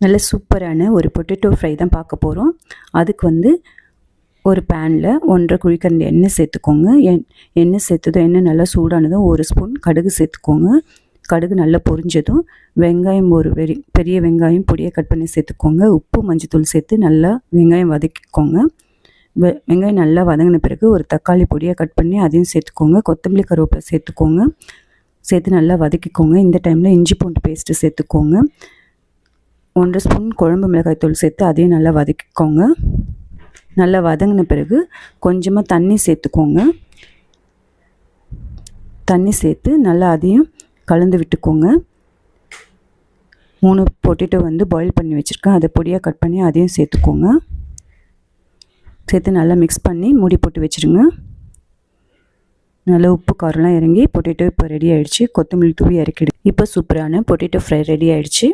நல்ல சூப்பரான ஒரு பொட்டேட்டோ ஃப்ரை தான் பார்க்க போகிறோம் அதுக்கு வந்து ஒரு பேனில் ஒன்றரை குழிக்கண்டு எண்ணெய் சேர்த்துக்கோங்க. எண் எண்ணெய் சேர்த்ததும் எண்ணெய் நல்லா சூடானதும் ஒரு ஸ்பூன் கடுகு சேர்த்துக்கோங்க. கடுகு நல்லா பொரிஞ்சதும் வெங்காயம் ஒரு பெரிய பெரிய வெங்காயம் பொடியை கட் பண்ணி சேர்த்துக்கோங்க. உப்பு மஞ்சத்தூள் சேர்த்து நல்லா வெங்காயம் வதக்கிக்கோங்க. வெ வெங்காயம் நல்லா வதங்கின பிறகு ஒரு தக்காளி பொடியை கட் பண்ணி அதையும் சேர்த்துக்கோங்க. கொத்தமல்லி கருவேப்பிலை சேர்த்துக்கோங்க. சேர்த்து நல்லா வதக்கிக்கோங்க. இந்த டைமில் இஞ்சி பூண்டு பேஸ்ட்டு சேர்த்துக்கோங்க. ஒன்றரை ஸ்பூன் குழம்பு மிளகாய் தூள் சேர்த்து அதையும் நல்லா வதக்கிக்கோங்க. நல்லா வதங்கின பிறகு கொஞ்சமாக தண்ணி சேர்த்துக்கோங்க. தண்ணி சேர்த்து நல்லா அதையும் கலந்து விட்டுக்கோங்க. மூணு பொட்டேட்டோ வந்து பாயில் பண்ணி வச்சுருக்கேன். அதை பொடியாக கட் பண்ணி அதையும் சேர்த்துக்கோங்க. சேர்த்து நல்லா மிக்ஸ் பண்ணி மூடி போட்டு வச்சுருங்க. நல்லா உப்பு காரம்லாம் இறங்கி பொட்டேட்டோ இப்போ ரெடி ஆகிடுச்சு கொத்தமல்லி தூவி இறக்கிடு இப்போ சூப்பரான பொட்டேட்டோ ஃப்ரை ரெடி ஆகிடுச்சு